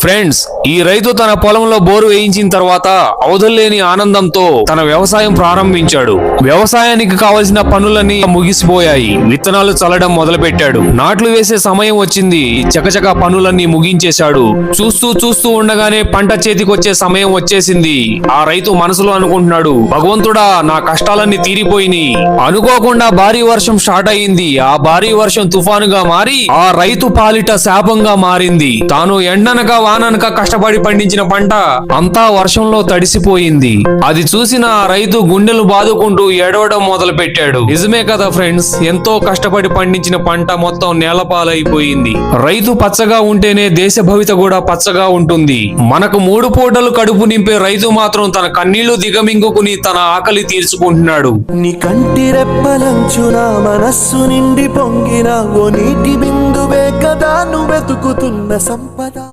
Friends ఈ రైతు తన పొలంలో బోరు వేయించిన తర్వాత అవధుల్లేని ఆనందంతో తన వ్యవసాయం ప్రారంభించాడు. వ్యవసాయానికి కావలసిన పనులన్నీ ముగిసిపోయాయి. విత్తనాలు చల్లడం మొదలుపెట్టాడు. నాట్లు వేసే సమయం వచ్చింది. చకచక పనులన్నీ ముగించేశాడు. చూస్తూ చూస్తూ ఉండగానే పంట చేతికొచ్చే సమయం వచ్చేసింది. ఆ రైతు మనసులో అనుకుంటున్నాడు భగవంతుడా నా కష్టాలన్నీ తీరిపోయినాయి. అనుకోకుండా భారీ వర్షం స్టార్ట్ అయింది ఆ భారీ వర్షం తుఫానుగా మారి ఆ రైతు పాలిట శాపంగా మారింది. తాను ఎండనగా వాననక కష్టపడి పండించిన పంట అంతా వర్షంలో తడిసిపోయింది. అది చూసిన ఆ రైతు గుండెలు బాదుకుంటూ ఏడవడం మొదలు పెట్టాడు నిజమే కదా ఫ్రెండ్స్ ఎంతో కష్టపడి పండించిన పంట మొత్తం నేలపాలైపోయింది. రైతు పచ్చగా ఉంటేనే దేశ భవిత కూడా పచ్చగా ఉంటుంది. మనకు మూడు పూటలు కడుపు నింపే రైతు మాత్రం తన కన్నీళ్ళు దిగమింగుకుని తన ఆకలి తీర్చుకుంటున్నాడు. నీ కంటి రెప్పలంచున మనస్సు నిండి పొంగిన ఓ నీటి బిందువే కదా నువ్వు వెతుకుతున్న సంపద.